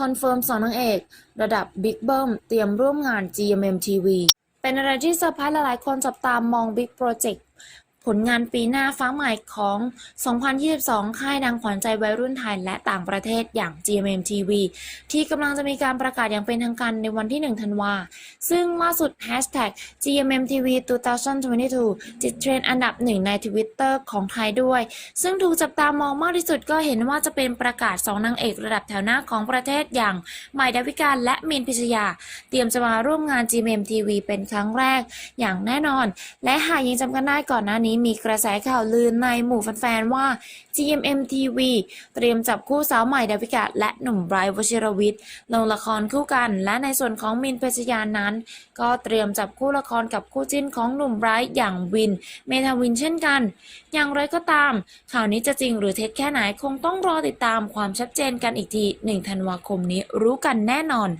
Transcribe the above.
คอนเฟิร์มสอนนางเอก ระดับบิ๊กเบิ้มเตรียมร่วมงาน GMM TV เป็นอะไรที่เซอร์ไพรส์หลายๆคนจับตามมองบิ๊กโปรเจกต์ ผลงานปีหน้าฟ้าใหม่ของ 2022 ค่ายดังขวัญใจวัยรุ่นไทยและต่างประเทศอย่าง GMM TV ที่กำลังจะมีการประกาศอย่างเป็นทางการในวันที่ 1 ธันวา ซึ่งล่าสุด Hashtag GMMTV 2022ติดเทรนด์อันดับหนึ่งใน Twitter ของไทยด้วย ซึ่งถูกจับตามองมากที่สุดก็เห็นว่าจะเป็นประกาศสองนางเอกระดับแถวหน้าของประเทศอย่างใหม่ดาวิกาและมีนพิชยา เตรียมจะมาร่วมงาน GMMTV เป็นครั้งแรกอย่างแน่นอน และหากยังจำกันได้ก่อนหน้านี้มีกระแสข่าวลือในหมู่แฟนๆ ว่า GMMTV เตรียมจับคู่สาวใหม่ดาวิกาและหนุ่มไบรท์วชิรวิทย์ลงละครคู่กัน และในส่วนของมินเพชรยานั้น ก็เตรียมจับคู่ละครกับคู่จิ้นของหนุ่มไบรท์อย่างวิน เมทาวินเช่นกัน อย่างไรก็ตาม ข่าวนี้จะจริงหรือเท็จแค่ไหนคงต้องรอติดตามความชัดเจนกันอีกที 1 ธันวาคมนี้รู้กันแน่นอน